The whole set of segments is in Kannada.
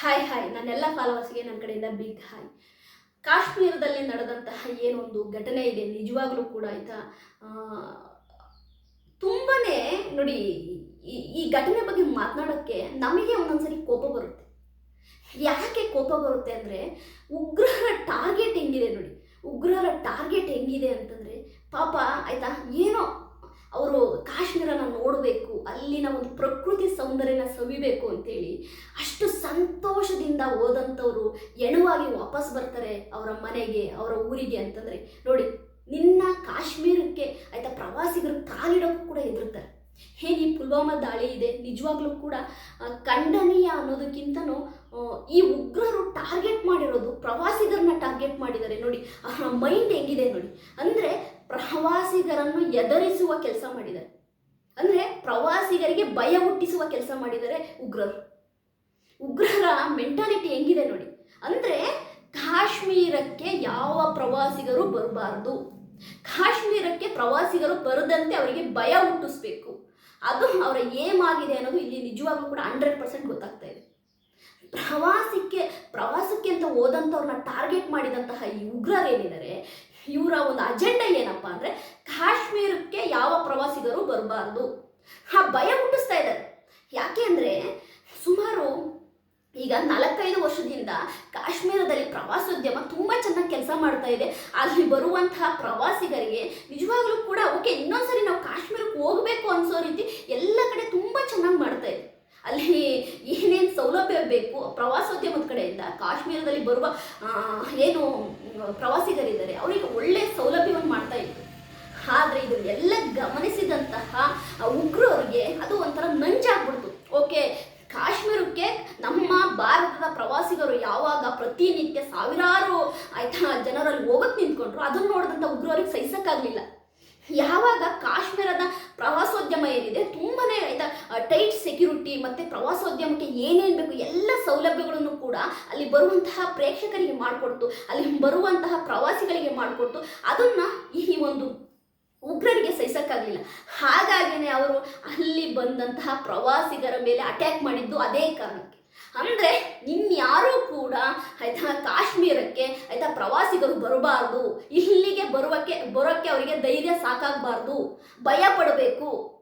ಹಾಯ್ ಹಾಯ್ ನನ್ನೆಲ್ಲ ಫಾಲೋವರ್ಸ್ಗೆ ನನ್ನ ಕಡೆಯಿಂದ ಬಿಗ್ ಹಾಯ್ ಕಾಶ್ಮೀರದಲ್ಲಿ ನಡೆದಂತಹ ಏನೊಂದು ಘಟನೆ ಇದೆ, ನಿಜವಾಗ್ಲೂ ಕೂಡ ಆಯಿತಾ? ತುಂಬನೇ ನೋಡಿ, ಈ- ಈ ಘಟನೆ ಬಗ್ಗೆ ಮಾತನಾಡೋಕ್ಕೆ ನಮಗೆ ಒಂದೊಂದ್ಸರಿ ಕೋಪ ಬರುತ್ತೆ. ಯಾಕೆ ಕೋಪ ಬರುತ್ತೆ ಅಂದರೆ, ಉಗ್ರರ ಟಾರ್ಗೆಟ್ ಹೆಂಗಿದೆ ನೋಡಿ. ಉಗ್ರರ ಟಾರ್ಗೆಟ್ ಹೆಂಗಿದೆ ಅಂತಂದರೆ, ಪಾಪ, ಆಯಿತಾ? ಏನೋ ಅವರು ಕಾಶ್ಮೀರನ ನೋಡಬೇಕು, ಅಲ್ಲಿನ ಒಂದು ಪ್ರಕೃತಿ ಸೌಂದರ್ಯನ ಸವಿಬೇಕು ಅಂತೇಳಿ ಅಷ್ಟು ಸಂತೋಷದಿಂದ ಹೋದಂಥವ್ರು ಎಣುವಾಗಿ ವಾಪಸ್ ಬರ್ತಾರೆ ಅವರ ಮನೆಗೆ, ಅವರ ಊರಿಗೆ ಅಂತಂದರೆ. ನೋಡಿ, ನಿನ್ನ ಕಾಶ್ಮೀರಕ್ಕೆ ಆಯಿತಾ ಪ್ರವಾಸಿಗರು ಕಾಲಿಡೋಕ್ಕೂ ಕೂಡ ಹೆದರ್ತಾರೆ. ಹೇಗೆ ಈ ಪುಲ್ವಾಮಾ ದಾಳಿ ಇದೆ? ನಿಜವಾಗ್ಲೂ ಕೂಡ ಖಂಡನೀಯ ಅನ್ನೋದಕ್ಕಿಂತನೂ ಈ ಉಗ್ರರು ಟಾರ್ಗೆಟ್ ಮಾಡಿರೋದು ಪ್ರವಾಸಿಗರನ್ನ ಟಾರ್ಗೆಟ್ ಮಾಡಿದ್ದಾರೆ. ನೋಡಿ ಅವರ ಮೈಂಡ್ ಹೆಂಗಿದೆ ನೋಡಿ. ಅಂದರೆ ಪ್ರವಾಸಿಗರನ್ನು ಎದರಿಸುವ ಕೆಲಸ ಮಾಡಿದ್ದಾರೆ. ಅಂದರೆ ಪ್ರವಾಸಿಗರಿಗೆ ಭಯ ಹುಟ್ಟಿಸುವ ಕೆಲಸ ಮಾಡಿದ್ದಾರೆ ಉಗ್ರರು. ಉಗ್ರರ ಮೆಂಟಾಲಿಟಿ ಹೆಂಗಿದೆ ನೋಡಿ. ಅಂದರೆ ಕಾಶ್ಮೀರಕ್ಕೆ ಯಾವ ಪ್ರವಾಸಿಗರು ಬರಬಾರ್ದು. ಕಾಶ್ಮೀರಕ್ಕೆ ಪ್ರವಾಸಿಗರು ಬರದಂತೆ ಅವರಿಗೆ ಭಯ ಹುಟ್ಟಿಸ್ಬೇಕು. ಅದು ಅವರ ಏಮ್ ಆಗಿದೆ ಅನ್ನೋದು ಇಲ್ಲಿ ನಿಜವಾಗ್ಲೂ ಕೂಡ ಹಂಡ್ರೆಡ್ ಪರ್ಸೆಂಟ್ ಗೊತ್ತಾಗ್ತಾ ಇದೆ. ಪ್ರವಾಸಕ್ಕೆ ಪ್ರವಾಸಕ್ಕೆ ಅಂತ ಹೋದಂಥವ್ರನ್ನ ಟಾರ್ಗೆಟ್ ಮಾಡಿದಂತಹ ಈ ಉಗ್ರರು ಏನಿದ್ದಾರೆ ಇವರ ಒಂದು ಅಜೆಂಡಾ ಏನಪ್ಪ ಅಂದರೆ ಕಾಶ್ಮೀರಕ್ಕೆ ಯಾವ ಪ್ರವಾಸಿಗರು ಬರಬಾರ್ದು. ಆ ಭಯ ಹುಟ್ಟಿಸ್ತಾ ಇದ್ದಾರೆ. ಯಾಕೆ ಅಂದರೆ ಸುಮಾರು ಈಗ ನಾಲ್ಕೈದು ವರ್ಷದಿಂದ ಕಾಶ್ಮೀರದಲ್ಲಿ ಪ್ರವಾಸೋದ್ಯಮ ತುಂಬ ಚೆನ್ನಾಗಿ ಕೆಲಸ ಮಾಡ್ತಾ ಇದೆ. ಅಲ್ಲಿ ಬರುವಂತಹ ಪ್ರವಾಸಿಗರಿಗೆ ನಿಜವಾಗ್ಲೂ ಕೂಡ ಓಕೆ, ಇನ್ನೊಂದ್ಸರಿ ನಾವು ಕಾಶ್ಮೀರಕ್ಕೆ ಹೋಗಬೇಕು ಅನ್ಸೋ ರೀತಿ ಎಲ್ಲ ಕಡೆ ತುಂಬ ಚೆನ್ನಾಗಿ ಮಾಡ್ತಾ ಇದೆ. ಅಲ್ಲಿ ಏನೇನು ಸೌಲಭ್ಯ ಬೇಕು ಪ್ರವಾಸೋದ್ಯಮದ ಕಡೆಯಿಂದ, ಕಾಶ್ಮೀರದಲ್ಲಿ ಬರುವ ಏನು ಪ್ರವಾಸಿಗರಿದ್ದಾರೆ, ಅವರಿಗೆ ಒಳ್ಳೆಯ ಸೌಲಭ್ಯವನ್ನು ಮಾಡ್ತಾ ಇತ್ತು ಆದರೆ ಇದನ್ನೆಲ್ಲ ಗಮನಿಸಿದಂತಹ ಉಗ್ರರಿಗೆ ಅದು ಒಂಥರ ನಂಜಾಗ್ಬಿಡ್ತು. ಓಕೆ, ಕಾಶ್ಮೀರಕ್ಕೆ ನಮ್ಮ ಭಾರತದ ಪ್ರವಾಸಿಗರು ಯಾವಾಗ ಪ್ರತಿನಿತ್ಯ ಸಾವಿರಾರು, ಆಯ್ತಾ, ಜನರಲ್ಲಿ ಹೋಗಕ್ಕೆ ನಿಂತ್ಕೊಂಡ್ರು, ಅದನ್ನು ನೋಡಿದಂಥ ಉಗ್ರರಿಗೆ ಸಹಿಸಕ್ಕಾಗಲಿಲ್ಲ. ಯಾವಾಗ ಕಾಶ್ಮೀರದ ಪ್ರವಾಸೋದ್ಯಮ ಏನಿದೆ ತುಂಬಾನೇ ಟೈಟ್ ಸೆಕ್ಯೂರಿಟಿ ಮತ್ತು ಪ್ರವಾಸೋದ್ಯಮಕ್ಕೆ ಏನೇನು ಬೇಕು ಎಲ್ಲ ಸೌಲಭ್ಯಗಳನ್ನು ಕೂಡ ಅಲ್ಲಿ ಬರುವಂತಹ ಪ್ರೇಕ್ಷಕರಿಗೆ ಮಾಡಿಕೊಡ್ತು, ಅಲ್ಲಿ ಬರುವಂತಹ ಪ್ರವಾಸಿಗಳಿಗೆ ಮಾಡಿಕೊಡ್ತು. ಅದನ್ನು ಈ ಒಂದು ಉಗ್ರರಿಗೆ ಸಹಿಸಕ್ಕಾಗಲಿಲ್ಲ. ಹಾಗಾಗಿನೇ ಅವರು ಅಲ್ಲಿ ಬಂದಂತಹ ಪ್ರವಾಸಿಗರ ಮೇಲೆ ಅಟ್ಯಾಕ್ ಮಾಡಿದ್ದು ಅದೇ ಕಾರಣಕ್ಕೆ. ಅಂದರೆ ಇನ್ಯಾರೂ ಕೂಡ ಆಯ್ತಾ ಕಾಶ್ಮೀರಕ್ಕೆ ಆಯ್ತಾ ಪ್ರವಾಸಿಗರು ಬರಬಾರ್ದು. ಇಲ್ಲಿಗೆ ಬರುವಕ್ಕೆ, ಬರೋಕ್ಕೆ ಅವರಿಗೆ ಧೈರ್ಯ ಸಾಕಾಗಬಾರ್ದು. ಭಯ ಪಡಬೇಕು.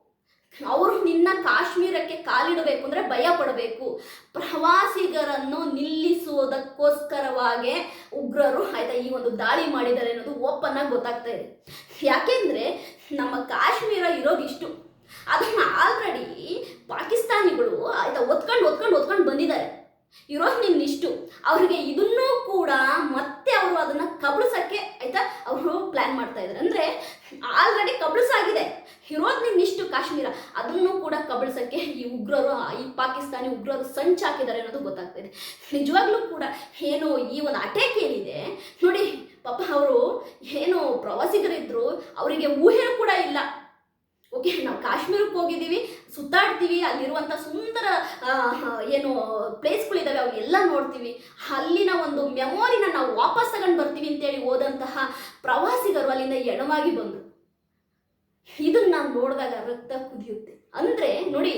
ಅವರು ನಿನ್ನ ಕಾಶ್ಮೀರಕ್ಕೆ ಕಾಲಿಡಬೇಕು ಅಂದರೆ ಭಯ ಪಡಬೇಕು. ಪ್ರವಾಸಿಗರನ್ನು ನಿಲ್ಲಿಸುವುದಕ್ಕೋಸ್ಕರವಾಗೇ ಉಗ್ರರು ಆಯ್ತಾ ಈ ಒಂದು ದಾಳಿ ಮಾಡಿದ್ದಾರೆ ಅನ್ನೋದು ಓಪನ್ ಆಗಿ ಗೊತ್ತಾಗ್ತಾ ಇದೆ. ಯಾಕೆಂದರೆ ನಮ್ಮ ಕಾಶ್ಮೀರ ಇರೋದು ಇಷ್ಟು ಅದನ್ನು ಆಲ್ರೆಡಿ ಪಾಕಿಸ್ತಾನಿಗಳು ಆಯ್ತಾ ಒತ್ಕೊಂಡು ಒತ್ಕೊಂಡು ಒತ್ಕೊಂಡು ಬಂದಿದ್ದಾರೆ. ಇರೋದು ನಿನ್ನಿಷ್ಟು ಅವ್ರಿಗೆ ಇದನ್ನೂ ಕೂಡ ಮತ್ತೆ ಅವರು ಅದನ್ನ ಕಬಳಿಸೋಕ್ಕೆ ಆಯ್ತಾ? ಅವರು ಪ್ಲ್ಯಾನ್ ಮಾಡ್ತಾ ಇದ್ದಾರೆ ಅಂದ್ರೆ ಆಲ್ರೆಡಿ ಕಬಳಿಸಾಗಿದೆ. ಇರೋದು ನಿನ್ನಿಷ್ಟು ಕಾಶ್ಮೀರ. ಅದನ್ನು ಕೂಡ ಕಬಳಿಸೋಕ್ಕೆ ಈ ಉಗ್ರರು, ಈ ಪಾಕಿಸ್ತಾನಿ ಉಗ್ರರು ಸಂಚು ಹಾಕಿದ್ದಾರೆ ಅನ್ನೋದು ಗೊತ್ತಾಗ್ತಾ ಇದೆ. ನಿಜವಾಗ್ಲೂ ಕೂಡ ಏನು ಈ ಒಂದು ಅಟ್ಯಾಕ್ ಏನಿದೆ, ನೋಡಿ ಪಾಪ ಅವರು ಏನು ಪ್ರವಾಸಿಗರಿದ್ರು, ಅವರಿಗೆ ಊಹೆ ಕೂಡ ಇಲ್ಲ. ಓಕೆ ನಾವು ಕಾಶ್ಮೀರಕ್ಕೆ ಹೋಗಿದ್ದೀವಿ, ಸುತ್ತಾಡ್ತೀವಿ ಅಲ್ಲಿರುವಂಥ ಸುಂದರ ಏನು ಪ್ಲೇಸ್ಗಳಿದ್ದಾವೆ ಅವೆಲ್ಲ ನೋಡ್ತೀವಿ. ಅಲ್ಲಿನ ಒಂದು ಮೆಮೊರಿನ ನಾವು ವಾಪಸ್ ತಗೊಂಡು ಬರ್ತೀವಿ ಅಂತೇಳಿ ಹೋದಂತಹ ಪ್ರವಾಸಿಗರು ಅಲ್ಲಿಂದ ಎಣವಾಗಿ ಬಂದರು. ಇದನ್ನ ನಾವು ನೋಡಿದಾಗ ರಕ್ತ ಕುದಿಯುತ್ತೆ. ಅಂದರೆ ನೋಡಿ,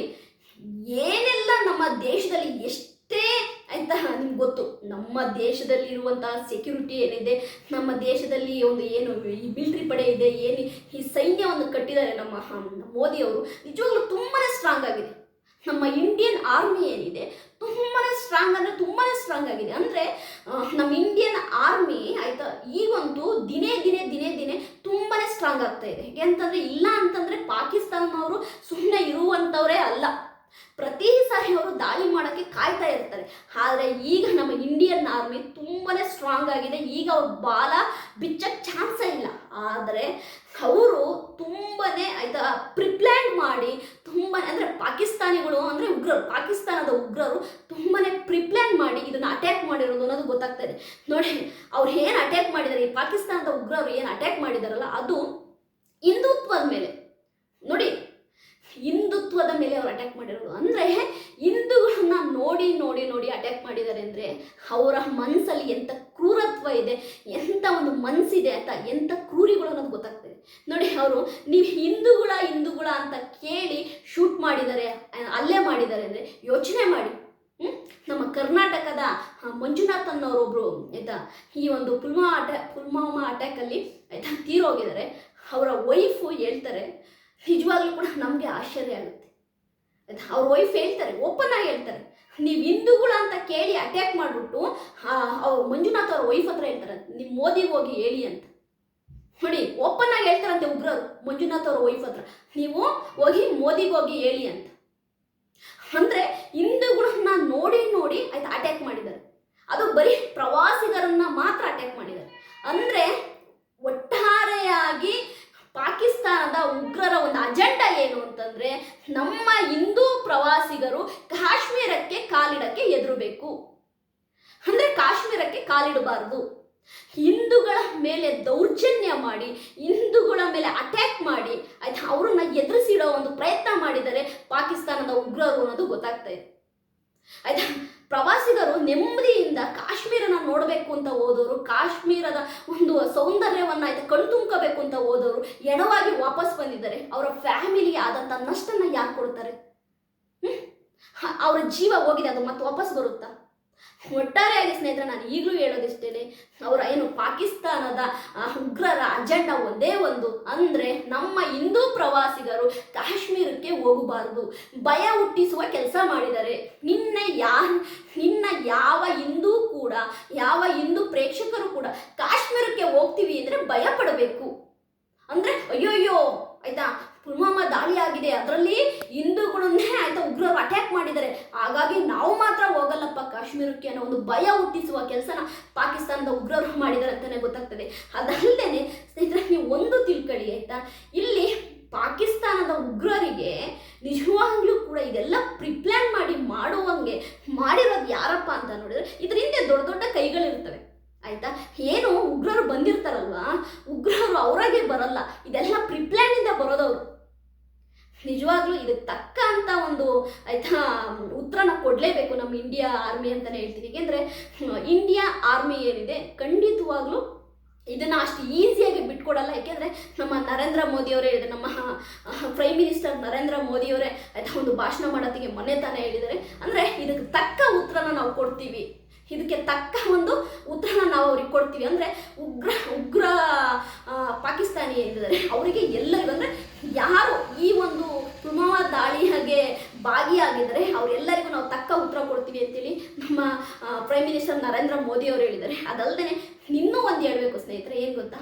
ಏನೆಲ್ಲ ನಮ್ಮ ದೇಶದಲ್ಲಿ ಎಷ್ಟೇ ಅಂತ ನಿಮ್ಗೆ ಗೊತ್ತು. ನಮ್ಮ ದೇಶದಲ್ಲಿ ಇರುವಂತಹ ಸೆಕ್ಯೂರಿಟಿ ಏನಿದೆ, ನಮ್ಮ ದೇಶದಲ್ಲಿ ಒಂದು ಏನು ಈ ಮಿಲ್ಟ್ರಿ ಪಡೆ ಇದೆ, ಏನು ಈ ಸೈನ್ಯವನ್ನು ಕಟ್ಟಿದ್ದಾರೆ ನಮ್ಮ ಮೋದಿ ಮೋದಿಯವರು ನಿಜವಾಗ್ಲೂ ತುಂಬಾ ಸ್ಟ್ರಾಂಗ್ ಆಗಿದೆ. ನಮ್ಮ ಇಂಡಿಯನ್ ಆರ್ಮಿ ಏನಿದೆ ತುಂಬಾ ಸ್ಟ್ರಾಂಗ್ ಅಂದರೆ ತುಂಬಾ ಸ್ಟ್ರಾಂಗ್ ಆಗಿದೆ. ಅಂದರೆ ನಮ್ಮ ಇಂಡಿಯನ್ ಆರ್ಮಿ ಆಯ್ತಾ ಈಗಂತೂ ದಿನೇ ದಿನೇ ದಿನೇ ದಿನೇ ತುಂಬಾ ಸ್ಟ್ರಾಂಗ್ ಆಗ್ತಾ ಇದೆ. ಯಾಕೆ ಅಂತಂದರೆ ಇಲ್ಲ ಅಂತಂದರೆ ಪಾಕಿಸ್ತಾನದವರು ಸುಮ್ಮನೆ ಇರುವಂಥವರೇ ಅಲ್ಲ. ಪ್ರತಿ ಸಾರಿ ಅವರು ದಾಳಿ ಮಾಡೋಕ್ಕೆ ಕಾಯ್ತಾ ಇರ್ತಾರೆ. ಆದರೆ ಈಗ ನಮ್ಮ ಇಂಡಿಯನ್ ಆರ್ಮಿ ತುಂಬಾ ಸ್ಟ್ರಾಂಗ್ ಆಗಿದೆ. ಈಗ ಅವ್ರ ಬಾಲ ಬಿಚ್ಚಕ್ಕೆ ಚಾನ್ಸೇ ಇಲ್ಲ. ಆದರೆ ಅವರು ತುಂಬಾ ಆಯ್ತಾ ಪ್ರಿಪ್ಲ್ಯಾನ್ ಮಾಡಿ ತುಂಬ ಅಂದರೆ ಪಾಕಿಸ್ತಾನಿಗಳು ಅಂದರೆ ಉಗ್ರರು, ಪಾಕಿಸ್ತಾನದ ಉಗ್ರರು ತುಂಬಾ ಪ್ರಿಪ್ಲ್ಯಾನ್ ಮಾಡಿ ಇದನ್ನು ಅಟ್ಯಾಕ್ ಮಾಡಿರೋದು ಅನ್ನೋದು ಗೊತ್ತಾಗ್ತಾ ಇದೆ. ನೋಡಿ, ಅವ್ರು ಏನು ಅಟ್ಯಾಕ್ ಮಾಡಿದ್ದಾರೆ ಈ ಪಾಕಿಸ್ತಾನದ ಉಗ್ರರು ಏನು ಅಟ್ಯಾಕ್ ಮಾಡಿದಾರಲ್ಲ, ಅದು ಹಿಂದುತ್ವದ ಮೇಲೆ. ನೋಡಿ ಹಿಂದುತ್ವದ ಮೇಲೆ ಅವ್ರು ಅಟ್ಯಾಕ್ ಮಾಡಿರೋದು. ಅಂದರೆ ಹಿಂದೂಗಳನ್ನ ನೋಡಿ ನೋಡಿ ನೋಡಿ ಅಟ್ಯಾಕ್ ಮಾಡಿದ್ದಾರೆ ಅಂದರೆ ಅವರ ಮನಸ್ಸಲ್ಲಿ ಎಂಥ ಕ್ರೂರತ್ವ ಇದೆ ಎಂಥ ಒಂದು ಮನಸ್ಸಿದೆ ಅಂತ ಎಂಥ ಕ್ರೂರಿಗಳು ಅನ್ನೋದು ಗೊತ್ತಾಗ್ತದೆ. ನೋಡಿ ಅವರು, ನೀವು ಹಿಂದೂಗಳ ಹಿಂದೂಗಳ ಅಂತ ಕೇಳಿ ಶೂಟ್ ಮಾಡಿದ್ದಾರೆ ಅಲ್ಲೇ ಮಾಡಿದ್ದಾರೆ ಅಂದರೆ ಯೋಚನೆ ಮಾಡಿ? ನಮ್ಮ ಕರ್ನಾಟಕದ ಮಂಜುನಾಥ್ ಅನ್ನೋರೊಬ್ರು ಆಯ್ತಾ, ಈ ಒಂದು ಪುಲ್ವಾಮಾ ಅಟ್ಯಾಕ್ ಪುಲ್ವಾಮಾ ಅಟ್ಯಾಕಲ್ಲಿ ಆಯ್ತಾ ತೀರೋಗಿದ್ದಾರೆ ಅವರ ವೈಫು ಹೇಳ್ತಾರೆ ನಿಜವಾಗ್ಲೂ ಕೂಡ ನಮಗೆ ಆಶ್ಚರ್ಯ ಆಗುತ್ತೆ ಅವ್ರ ವೈಫ್ ಹೇಳ್ತಾರೆ, ಓಪನ್ ಆಗಿ ಹೇಳ್ತಾರೆ, ನೀವು ಹಿಂದೂಗಳು ಅಂತ ಕೇಳಿ ಅಟ್ಯಾಕ್ ಮಾಡಿಬಿಟ್ಟು ಮಂಜುನಾಥ್ ಅವ್ರ ವೈಫ್ ಹತ್ರ ಹೇಳ್ತಾರೆ ನಿಮ್ಮ ಮೋದಿಗೆ ಹೋಗಿ ಹೇಳಿ ಅಂತ. ನೋಡಿ, ಓಪನ್ ಆಗಿ ಹೇಳ್ತಾರಂತೆ ಉಗ್ರರು, ಮಂಜುನಾಥ್ ಅವ್ರ ವೈಫ್ ಹತ್ರ, ನೀವು ಹೋಗಿ ಮೋದಿಗೆ ಹೋಗಿ ಹೇಳಿ ಅಂತ. ಅಂದ್ರೆ ಹಿಂದೂಗಳನ್ನ ಮೇಲೆ ದೌರ್ಜನ್ಯ ಮಾಡಿ, ಹಿಂದೂಗಳ ಮೇಲೆ ಅಟ್ಯಾಕ್ ಮಾಡಿ, ಆಯ್ತಾ, ಅವ್ರನ್ನ ಎದುರಿಸಿಡೋ ಒಂದು ಪ್ರಯತ್ನ ಮಾಡಿದರೆ ಪಾಕಿಸ್ತಾನದ ಉಗ್ರರು ಅನ್ನೋದು ಗೊತ್ತಾಗ್ತಾ ಇದೆ. ಆಯ್ತಾ, ಪ್ರವಾಸಿಗರು ನೆಮ್ಮದಿಯಿಂದ ಕಾಶ್ಮೀರನ ನೋಡಬೇಕು ಅಂತ ಹೋದವರು, ಕಾಶ್ಮೀರದ ಒಂದು ಸೌಂದರ್ಯವನ್ನು ಆಯ್ತು ಕಣ್ತುಂಬಬೇಕು ಅಂತ ಹೋದವರು, ಎಡವಾಗಿ ವಾಪಸ್ ಬಂದಿದ್ದಾರೆ. ಅವರ ಫ್ಯಾಮಿಲಿ ಆದಂಥ ನಷ್ಟನ ಯಾರು ಕೊಡ್ತಾರೆ? ಅವರ ಜೀವ ಹೋಗಿದೆ ಅದು, ಮತ್ತೆ ವಾಪಸ್ ಬರುತ್ತಾ? ಒಟ್ಟಾರೆಯಾಗಿ ಸ್ನೇಹಿತರೆ, ನಾನು ಈಗಲೂ ಹೇಳೋದಿಷ್ಟೇನೆ, ಅವರ ಏನು ಪಾಕಿಸ್ತಾನದ ಉಗ್ರರ ಅಜೆಂಡ ಒಂದೇ ಒಂದು. ಅಂದರೆ ನಮ್ಮ ಹಿಂದೂ ಪ್ರವಾಸಿಗರು ಕಾಶ್ಮೀರಕ್ಕೆ ಹೋಗಬಾರದು. ಭಯ ಹುಟ್ಟಿಸುವ ಕೆಲಸ ಮಾಡಿದ್ದಾರೆ. ನಿನ್ನೆ ಯಾ ನಿನ್ನ ಯಾವ ಹಿಂದೂ ಕೂಡ ಯಾವ ಹಿಂದೂ ಪ್ರೇಕ್ಷಕರು ಕೂಡ ಕಾಶ್ಮೀರಕ್ಕೆ ಹೋಗ್ತೀವಿ ಅಂದ್ರೆ ಭಯ ಪಡಬೇಕು ಅಂದ್ರೆ ಅಯ್ಯೋ ಅಯ್ಯೋ ಆಯ್ತಾ ಪುಲ್ವಾಮಾ ದಾಳಿ ಆಗಿದೆ ಅದರಲ್ಲಿ ಹಿಂದೂಗಳನ್ನೇ ಆಯ್ತಾ ಉಗ್ರರು ಅಟ್ಯಾಕ್ ಮಾಡಿದ್ದಾರೆ ಹಾಗಾಗಿ ನಾವು ಮಾತ್ರ ಹೋಗಲ್ಲಪ್ಪ ಕಾಶ್ಮೀರಕ್ಕೆ ಅನ್ನೋ ಒಂದು ಭಯ ಹುಟ್ಟಿಸುವ ಕೆಲಸನ ಪಾಕಿಸ್ತಾನದ ಉಗ್ರರು ಮಾಡಿದ್ದಾರೆ ಅಂತಾನೆ ಗೊತ್ತಾಗ್ತದೆ ಅದಲ್ಲದೆ ಸ್ನೇಹಿತರೆ ನೀವು ತಿಳ್ಕೊಳ್ಳಿ ಆಯ್ತಾ? ಇಲ್ಲಿ ಪಾಕಿಸ್ತಾನದ ಉಗ್ರರಿಗೆ ನಿಜವಾಗ್ಲೂ ಕೂಡ ಇದೆಲ್ಲ ಪ್ರಿಪ್ಲಾನ್ ಮಾಡಿ ಮಾಡುವಂಗೆ, ಮಾಡಿರೋದು ಯಾರಪ್ಪ ಅಂತ ನೋಡಿದ್ರೆ ಇದ್ರ ಹಿಂದೆ ದೊಡ್ಡ ದೊಡ್ಡ ಕೈಗಳಿರ್ತವೆ, ಆಯ್ತಾ? ಏನು ಉಗ್ರರು ಬಂದಿರ್ತಾರಲ್ವಾ? ಉಗ್ರರು ಅವರಾಗೆ ಬರಲ್ಲ, ಇದೆಲ್ಲ ಪ್ರಿಪ್ಲಾನ್ ಇಂದ ಬರೋದವ್ರು. ನಿಜವಾಗ್ಲೂ ಇದಕ್ಕೆ ತಕ್ಕ ಅಂತ ಒಂದು, ಆಯ್ತಾ, ಉತ್ತರನ ಕೊಡಲೇಬೇಕು ನಮ್ಮ ಇಂಡಿಯಾ ಆರ್ಮಿ ಅಂತಾನೆ ಹೇಳ್ತೀನಿ. ಏಕೆಂದ್ರೆ ಇಂಡಿಯಾ ಆರ್ಮಿ ಏನಿದೆ, ಖಂಡಿತವಾಗ್ಲೂ ಇದನ್ನ ಅಷ್ಟು ಈಸಿಯಾಗಿ ಬಿಟ್ಕೊಡಲ್ಲ. ಯಾಕೆಂದ್ರೆ ನಮ್ಮ ನರೇಂದ್ರ ಮೋದಿ ಅವರೇ ಹೇಳಿದ್ದಾರೆ ನಮ್ಮ ಪ್ರೈಮ್ ಮಿನಿಸ್ಟರ್ ನರೇಂದ್ರ ಮೋದಿ ಅವರೇ ಆಯ್ತಾ ಒಂದು ಭಾಷಣ ಮಾಡೋದಕ್ಕೆ ಮೊನ್ನೆ ತಾನೇ ಹೇಳಿದ್ದಾರೆ. ಅಂದ್ರೆ ಇದಕ್ಕೆ ತಕ್ಕ ಉತ್ತರನ ನಾವು ಕೊಡ್ತೀವಿ. ಇದಕ್ಕೆ ತಕ್ಕ ಒಂದು ಉತ್ತರನ ನಾವು ಅವ್ರಿಗೆ ಕೊಡ್ತೀವಿ. ಅಂದ್ರೆ ಉಗ್ರ ಉಗ್ರ ಪಾಕಿಸ್ತಾನಿ ಏನಿದ್ದಾರೆ ಅವರಿಗೆ ಎಲ್ಲರಿಗೂ ಅಂದ್ರೆ ಯಾರು ಈ ಒಂದು ಪುಲ್ವಾಮ ದಾಳಿ ಹಾಗೆ ಭಾಗಿಯಾಗಿದ್ದಾರೆ ಅವರೆಲ್ಲರಿಗೂ ನಾವು ತಕ್ಕ ಉತ್ತರ ಕೊಡ್ತೀವಿ ಅಂತೇಳಿ ನಮ್ಮ ಪ್ರೈಮ್ ಮಿನಿಸ್ಟರ್ ನರೇಂದ್ರ ಮೋದಿ ಅವರು ಹೇಳಿದ್ದಾರೆ. ಅದಲ್ಲದೆ ಇನ್ನೂ ಒಂದು ಹೇಳ್ಬೇಕು ಸ್ನೇಹಿತರೆ ಏನು ಗೊತ್ತಾ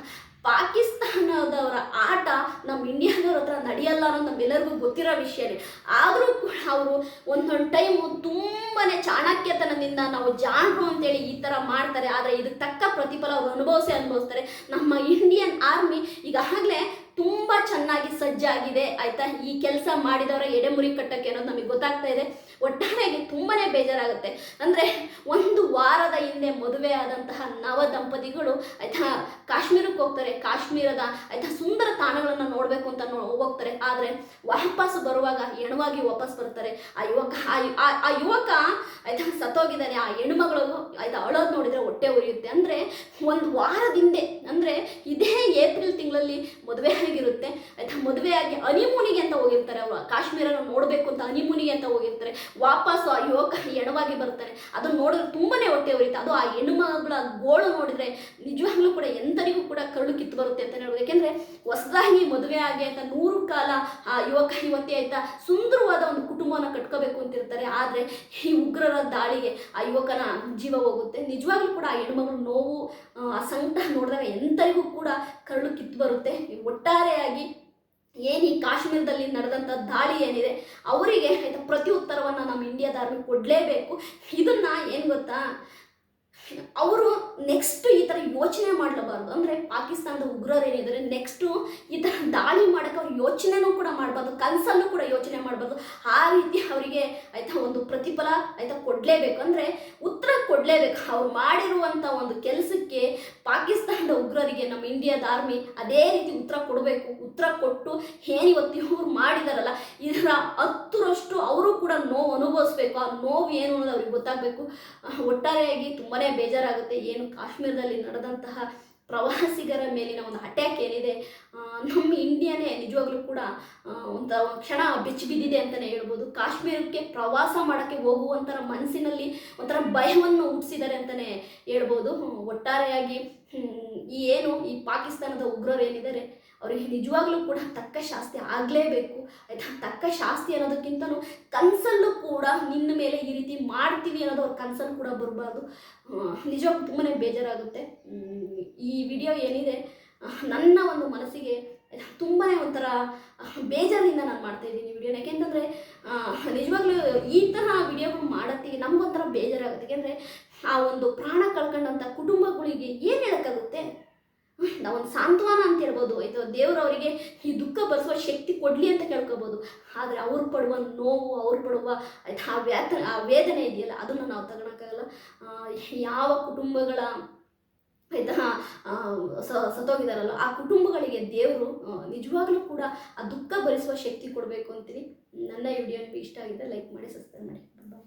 ಪಾಕಿಸ್ತಾನದವರ ಆಟ ನಮ್ಮ ಇಂಡಿಯಾದವ್ರ ಹತ್ರ ನಡೆಯಲ್ಲ ಅನ್ನೋದು ನಮ್ಮೆಲ್ಲರಿಗೂ ಗೊತ್ತಿರೋ ವಿಷಯನೇ. ಆದರೂ ಕೂಡ ಅವರು ಒಂದೊಂದು ಟೈಮು ತುಂಬಾ ಚಾಣಕ್ಯತನದಿಂದ ನಾವು ಜಾಣರು ಅಂತೇಳಿ ಈ ಥರ ಮಾಡ್ತಾರೆ. ಆದರೆ ಇದಕ್ಕೆ ತಕ್ಕ ಪ್ರತಿಫಲ ಅವರು ಅನುಭವಿಸೇ ಅನುಭವಿಸ್ತಾರೆ. ನಮ್ಮ ಇಂಡಿಯನ್ ಆರ್ಮಿ ಈಗಾಗಲೇ ತುಂಬ ಚೆನ್ನಾಗಿ ಸಜ್ಜಾಗಿದೆ. ಆಯಿತಾ? ಈ ಕೆಲಸ ಮಾಡಿದವರ ಎಡೆಮುರಿ ಕಟ್ಟಕ್ಕೆ ಅನ್ನೋದು ನಮಗೆ ಗೊತ್ತಾಗ್ತಾ ಇದೆ. ಒಟ್ಟಾರೆಯಾಗಿ ತುಂಬಾ ಬೇಜಾರಾಗುತ್ತೆ. ಅಂದರೆ ಒಂದು ವಾರದ ಹಿಂದೆ ಮದುವೆ ಆದಂತಹ ನವ ದಂಪತಿಗಳು ಆಯ್ತಾ ಕಾಶ್ಮೀರಕ್ಕೆ ಹೋಗ್ತಾರೆ. ಕಾಶ್ಮೀರದ ಆಯ್ತಾ ಸುಂದರ ತಾಣಗಳನ್ನು ನೋಡಬೇಕು ಅಂತ ಹೋಗ್ತಾರೆ. ಆದರೆ ವಾಪಸ್ ಬರುವಾಗ ಹೆಣವಾಗಿ ವಾಪಸ್ ಬರ್ತಾರೆ. ಆ ಯುವಕ ಆ ಯುವಕ ಆಯ್ತಾ ಸತ್ತೋಗಿದ್ದಾನೆ. ಆ ಹೆಣ್ಮಗಳು ಆಯ್ತಾ ಅಳೋದು ನೋಡಿದರೆ ಹೊಟ್ಟೆ ಉರಿಯುತ್ತೆ. ಅಂದರೆ ಒಂದು ವಾರದ ಹಿಂದೆ, ಅಂದರೆ ತಿಂಗಳಲ್ಲಿ ಮದುವೆ ಆಗಿರುತ್ತೆ. ಆಯಿತಾ, ಮದುವೆ ಆಗಿ ಹನಿಮೂನಿಗೆ ಅಂತ ಹೋಗಿರ್ತಾರೆ ಅವರು ಕಾಶ್ಮೀರನ ನೋಡಬೇಕು ಅಂತ ಹನಿಮೂನಿಗೆ ಅಂತ ಹೋಗಿರ್ತಾರೆ. ವಾಪಸ್ ಆ ಯುವಕ ಎಣವಾಗಿ ಬರ್ತಾರೆ. ಅದನ್ನು ನೋಡಿದ್ರೆ ತುಂಬಾನೇ ಹೊಟ್ಟೆ ಉರಿಯುತ್ತೆ. ಅದು ಆ ಹೆಣ್ಣುಮಗಳ ಗೋಳು ನೋಡಿದ್ರೆ ನಿಜವಾಗ್ಲೂ ಕೂಡ ಎಂತರಿಗೂ ಕೂಡ ಕರುಳು ಕಿತ್ತು ಬರುತ್ತೆ ಅಂತ ಹೇಳ್ಬೋದು. ಯಾಕೆಂದ್ರೆ ಹೊಸದಾಗಿ ಮದುವೆ ಆಗಿ ಅಂತ ನೂರು ಕಾಲ ಆ ಯುವಕ ಯುವತಿ ಆಯ್ತಾ ಸುಂದರವಾದ ಒಂದು ಕುಟುಂಬನ ಕಟ್ಕೋಬೇಕು ಅಂತಿರ್ತಾರೆ ಆದರೆ ಈ ಉಗ್ರರ ದಾಳಿಗೆ ಆ ಯುವಕನ ಜೀವ ಹೋಗುತ್ತೆ. ನಿಜವಾಗ್ಲೂ ಕೂಡ ಆ ಹೆಣ್ಮಗಳು ನೋವು, ಆ ಸಂಕಟ ನೋಡಿದಾಗ ಎಂತರಿಗೂ ಕೂಡ ಕರುಳು ಕಿತ್ತು ಬರುತ್ತೆ. ಒಟ್ಟಾರೆಯಾಗಿ ಏನು ಈ ಕಾಶ್ಮೀರದಲ್ಲಿ ನಡೆದಂಥ ದಾಳಿ ಏನಿದೆ, ಅವರಿಗೆ ಆಯ್ತಾ ಪ್ರತಿ ಉತ್ತರವನ್ನು ನಮ್ಮ ಆರ್ಮಿ ಕೊಡಲೇಬೇಕು. ಇದನ್ನ ಏನು ಗೊತ್ತಾ? ಅವರು ನೆಕ್ಸ್ಟ್ ಈ ಥರ ಯೋಚನೆ ಮಾಡಲಬಾರ್ದು. ಅಂದರೆ ಪಾಕಿಸ್ತಾನದ ಉಗ್ರರು ಏನಿದ್ದಾರೆ ನೆಕ್ಸ್ಟು ಈ ಥರ ದಾಳಿ ಮಾಡೋಕ್ಕೆ ಅವ್ರು ಯೋಚನೆನೂ ಕೂಡ ಮಾಡಬಾರ್ದು, ಕನಸಲ್ಲೂ ಕೂಡ ಯೋಚನೆ ಮಾಡಬಾರ್ದು. ಆ ರೀತಿ ಅವರಿಗೆ ಆಯಿತಾ ಒಂದು ಪ್ರತಿಫಲ ಆಯಿತಾ ಕೊಡಲೇಬೇಕು. ಅಂದರೆ ಉತ್ತರ ಕೊಡಲೇಬೇಕು. ಅವ್ರು ಮಾಡಿರುವಂಥ ಒಂದು ಕೆಲಸಕ್ಕೆ ಪಾಕಿಸ್ತಾನದ ಉಗ್ರರಿಗೆ ನಮ್ಮ ಇಂಡಿಯಾದ ಆರ್ಮಿ ಅದೇ ರೀತಿ ಉತ್ತರ ಕೊಡಬೇಕು. ಉತ್ತರ ಕೊಟ್ಟು ಏನಿವತ್ತು ಇವ್ರು ಮಾಡಿದಾರಲ್ಲ, ಇದರ ಹತ್ತರಷ್ಟು ಅವರು ಕೂಡ ನೋವು ಅನುಭವಿಸ್ಬೇಕು. ಆ ನೋವು ಏನು ಅನ್ನೋದು ಅವ್ರಿಗೆ ಗೊತ್ತಾಗಬೇಕು. ಒಟ್ಟಾರೆಯಾಗಿ ತುಂಬಾ ಬೇಜಾರಾಗುತ್ತೆ. ಏನು ಕಾಶ್ಮೀರದಲ್ಲಿ ನಡೆದಂತಹ ಪ್ರವಾಸಿಗರ ಮೇಲಿನ ಒಂದು ಅಟ್ಯಾಕ್ ಏನಿದೆ ನಮ್ಮ ಇಂಡಿಯಾನೇ ನಿಜವಾಗ್ಲೂ ಕೂಡ ಒಂದು ಕ್ಷಣ ಬೆಚ್ಚಿ ಬಿದ್ದಿದೆ ಅಂತಲೇ ಹೇಳ್ಬೋದು. ಕಾಶ್ಮೀರಕ್ಕೆ ಪ್ರವಾಸ ಮಾಡೋಕ್ಕೆ ಹೋಗುವಂಥರ ಮನಸ್ಸಿನಲ್ಲಿ ಒಂಥರ ಭಯವನ್ನು ಹುಟ್ಟಿಸಿದ್ದಾರೆ ಅಂತಲೇ ಹೇಳ್ಬೋದು. ಒಟ್ಟಾರೆಯಾಗಿ ಈ ಏನು ಈ ಪಾಕಿಸ್ತಾನದ ಉಗ್ರರು ಏನಿದ್ದಾರೆ ಅವರಿಗೆ ನಿಜವಾಗ್ಲೂ ಕೂಡ ತಕ್ಕ ಶಾಸ್ತಿ ಆಗಲೇಬೇಕು. ಆಯ್ತಾ? ತಕ್ಕ ಶಾಸ್ತಿ ಅನ್ನೋದಕ್ಕಿಂತಲೂ ಕನಸಲ್ಲೂ ಕೂಡ ನಿನ್ನ ಮೇಲೆ ಈ ರೀತಿ ಮಾಡ್ತೀವಿ ಅನ್ನೋದು ಅವ್ರ ಕನಸಲ್ಲಿ ಕೂಡ ಬರಬಾರ್ದು. ನಿಜವಾಗ್ಲೂ ತುಂಬಾ ಬೇಜಾರಾಗುತ್ತೆ. ಈ ವಿಡಿಯೋ ಏನಿದೆ ನನ್ನ ಒಂದು ಮನಸ್ಸಿಗೆ ತುಂಬಾ ಒಂಥರ ಬೇಜಾರಿಂದ ನಾನು ಮಾಡ್ತಾ ಇದ್ದೀನಿ ವಿಡಿಯೋನ. ಯಾಕೆಂತಂದರೆ ನಿಜವಾಗ್ಲೂ ಈ ಥರ ವಿಡಿಯೋಗಳು ಮಾಡೋತ್ತಿಗೆ ನಮ್ಗೊಂಥರ ಬೇಜಾರಾಗುತ್ತೆ. ಯಾಕೆಂದರೆ, ಆ ಒಂದು ಪ್ರಾಣ ಕಳ್ಕೊಂಡಂಥ ಕುಟುಂಬಗಳಿಗೆ ಏನ್ ಹೇಳೋಕ್ಕಾಗುತ್ತೆ? ನಾವೊಂದು ಸಾಂತ್ವನ ಅಂತ ಹೇಳ್ಬೋದು ಇದು ದೇವರು ಅವರಿಗೆ ಈ ದುಃಖ ಬರೆಸುವ ಶಕ್ತಿ ಕೊಡಲಿ ಅಂತ ಕೇಳ್ಕೊಬೋದು. ಆದರೆ ಅವ್ರು ಪಡುವ ನೋವು ಅವ್ರು ಪಡುವ ಆ ವ್ಯಾತ ಆ ವೇದನೆ ಇದೆಯಲ್ಲ ಅದನ್ನು ನಾವು ತಗೊಳಕ್ಕಾಗಲ್ಲ. ಯಾವ ಕುಟುಂಬಗಳ ಆಯ್ತಾ ಆ, ಸ- ಸತ್ತೋಗಿದಾರಲ್ಲ ಆ ಕುಟುಂಬಗಳಿಗೆ ದೇವರು ನಿಜವಾಗ್ಲೂ ಕೂಡ ಆ ದುಃಖ ಭರಿಸುವ ಶಕ್ತಿ ಕೊಡಬೇಕು ಅಂತೀನಿ. ನನ್ನ ವಿಡಿಯೋ ಇಷ್ಟ ಆಗಿದೆ ಲೈಕ್ ಮಾಡಿ ಸಬ್ಸ್ಕ್ರೈಬ್ ಮಾಡಿ. ಬಾಯ್